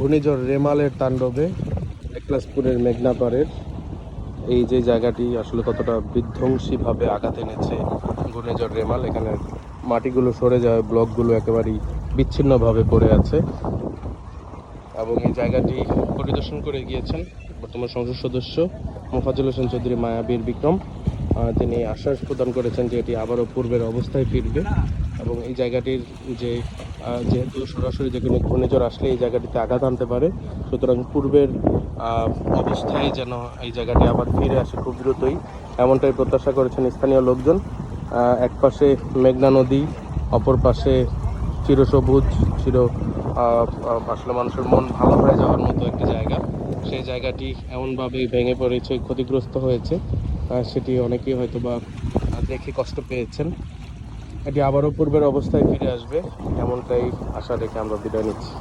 ঘূর্ণিঝড় রেমালের তাণ্ডবে একলাসপুরের মেঘনাপাড়ের। এই যে জায়গাটি আসলে কতটা বিধ্বংসীভাবে আঘাত এনেছে ঘূর্ণিঝড় রেমাল, এখানে মাটিগুলো সরে যায়, ব্লকগুলো একেবারেই বিচ্ছিন্নভাবে পড়ে আছে। এবং এই জায়গাটি পরিদর্শন করে গিয়েছেন বর্তমান সংসদ সদস্য মোফাজুল হোসেন চৌধুরী মায়াবীর বিক্রম। তিনি আশ্বাস প্রদান করেছেন যে এটি আবারও পূর্বের অবস্থায় ফিরবে। এবং এই জায়গাটির যে যেহেতু সরাসরি যে কোনো ঘূর্ণিঝড় আসলে এই জায়গাটিতে আঘাত আনতে পারে, সুতরাং পূর্বের অবস্থায় যেন এই জায়গাটি আবার ফিরে আসে খুব দ্রুতই। এমনটাই প্রত্যাশা করেছেন স্থানীয় লোকজন। এক পাশে মেঘনা নদী, অপর পাশে চিরসবুজ, চির আসলে মানুষের মন ভালো হয়ে যাওয়ার মতো একটি জায়গা। সেই জায়গাটি এমনভাবে ভেঙে পড়েছে, ক্ষতিগ্রস্ত হয়েছে। সেটি অনেকেই হয়তো বা দেখে কষ্ট পেয়েছেন। এটি আবারও পূর্বের অবস্থায় ফিরে আসবে। এমনটাই আশা রেখে আমরা বিদায় নিচ্ছি।